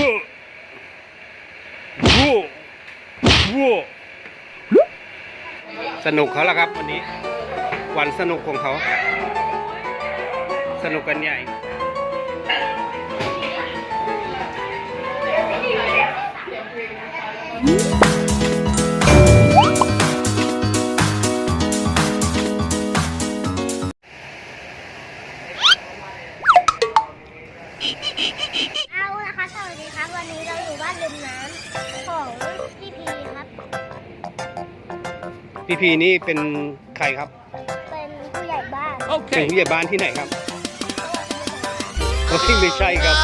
วูวูสนุกเขาแล้วครับวันนี้ วันสนุกของเขา สนุกกันใหญ่ พี่พีนี่เป็นใครครับ เป็นผู้ใหญ่บ้านเป็นผู้ใหญ่บ้านที่ไหนครับเฮ้ยไม่ใช่ครับ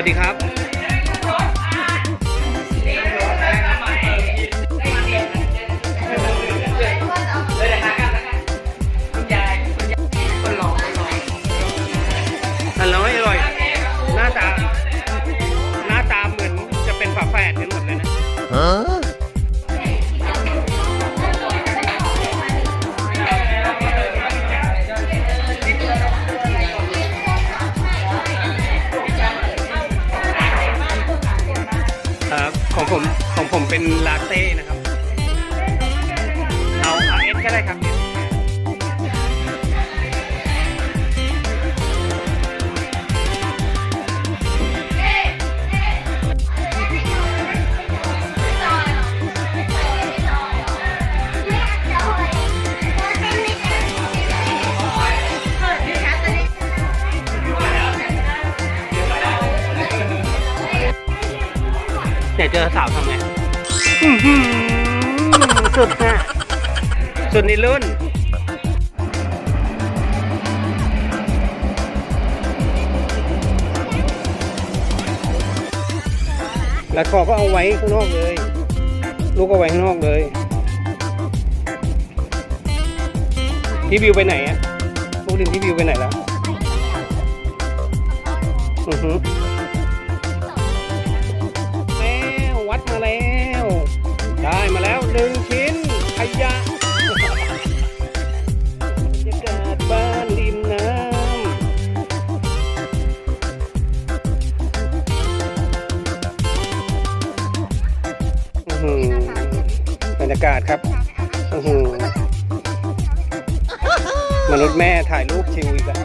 วัสดีครับ ของผมของผมเป็นลาเต้นะครับ เอาเอาเอสก็ได้ครับ เจอสาวทำไงอื้อหือสุดอะสุดในรุ่น แล้วคอก็เอาไว้ข้างนอกเลย ลูกเอาไว้ข้างนอกเลย พี่บิวไปไหนอะลูกดินพี่บิวไปไหนแล้ว อือหือ มาแล้ว ได้มาแล้วหนึ่งชิ้นขยะบรรยากาศบ้านริมน้ำอื้อหือบรรยากาศครับอื้อหือมนุษย์แม่ถ่ายรูปชิวอีกแล้ว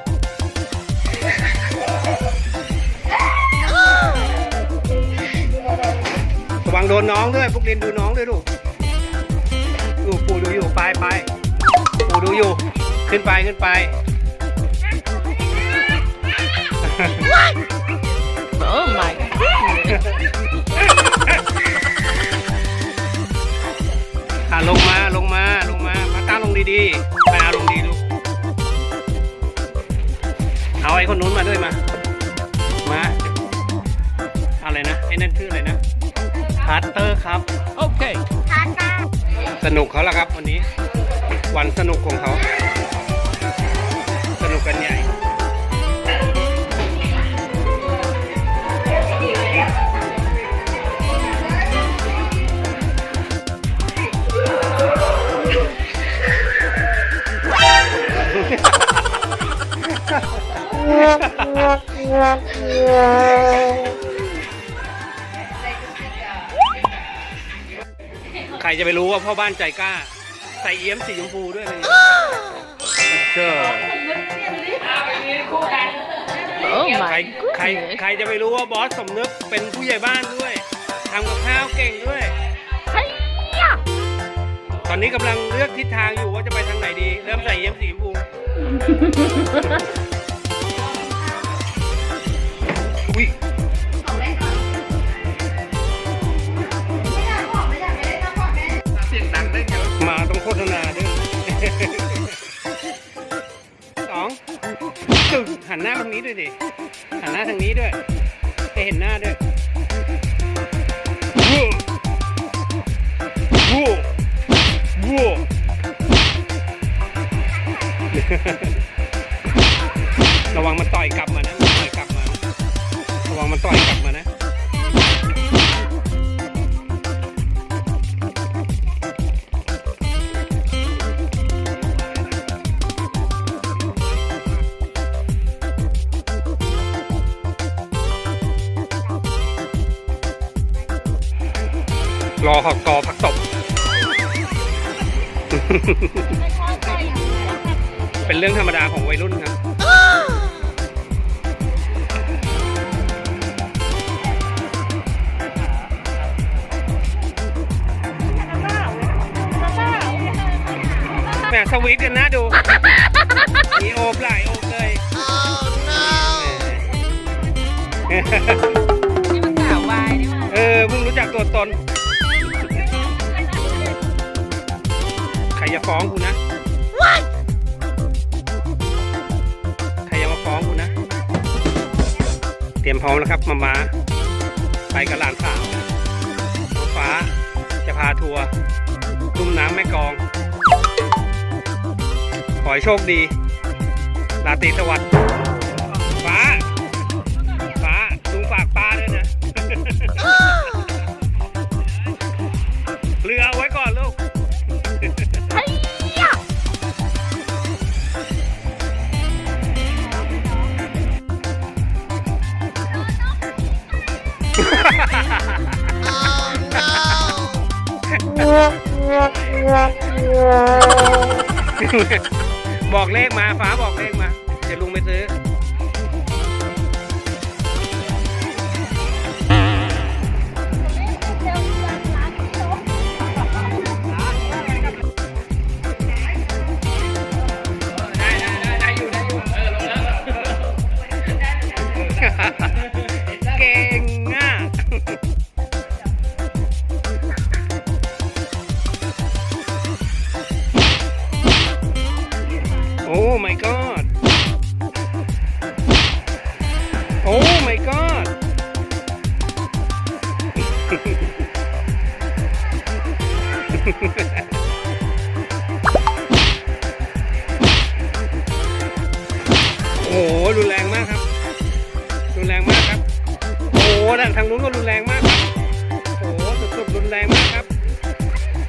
งโดนน้องด้วยพวกเรียนดูน้องด้วยลูกดูปู่ดูอยู่ไปไปปู่ดูอยู่ ขึ้นไปขึ้นไปโอ้ my นุกเขาแล้วครับวันนี้ วันสนุกของเขา จะไปรู้ว่าพ่อบ้านใจกล้า ใส่เอี้ยมสีชมพูด้วยเลยเชื่อ Oh ใคร my ใคร goodness. ใครจะไปรู้ว่าบอสสมนึกเป็นผู้ใหญ่บ้านด้วยทำกับข้าวเก่งด้วย Hi-ya! ตอนนี้กำลังเลือกทิศทางอยู่ว่าจะไปทางไหนดี เริ่มใส่เอี้ยมสีชมพูอุ้ย ทางนี้ด้วยดิหันหน้าทางนี้ด้วย รอขอกอผักตบ เป็นเรื่องธรรมดาของวัยรุ่นครับแหมสวีทกันนะดู มีโอบหลายโอบเลย นี่มันสาววายนี่มา เออเพิ่งรู้จักตัวตน ใครจะฟ้องกูนะใครจะมาฟ้องกูนะ เตรียมพร้อมแล้วครับมามาไปกับหลานสาวน้องฟ้าจะพาทัวร์ลุ่มน้ำแม่กลอง ขอให้โชคดีราตรีสวัสดิ์ บอกเลขมาฟ้าบอกเลขมา เดี๋ยวลุงไปซื้อ รุนแรงมากครับ รุนแรงมากครับ โอ้โหด้านทางนู้นก็รุนแรงมากครับโอ้โหสุดๆรุนแรงมากครับ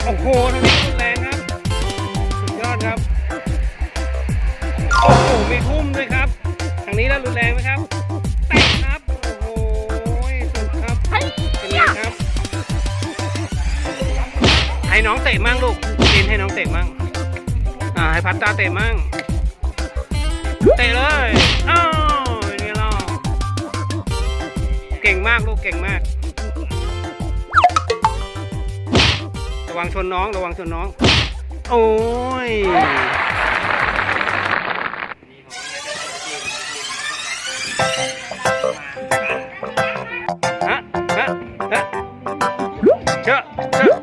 โอ้โหทางนี้รุนแรงครับสุดยอดครับ โอ้โหมีทุ่มด้วยครับ ทางนี้แล้วรุนแรงไหมครับเตะครับ โอ้โหสุดครับเฮ้ยเป็นไงครับ ให้น้องเตะมั่งลูกดินให้น้องเตะมั่งอ่าให้พัตตาเตะมั่งเตะเลย เก่งมากลูกเก่งมาก ระวังชนน้องระวังชนน้อง โอ้ยฮะฮะฮะเชอะเชอะ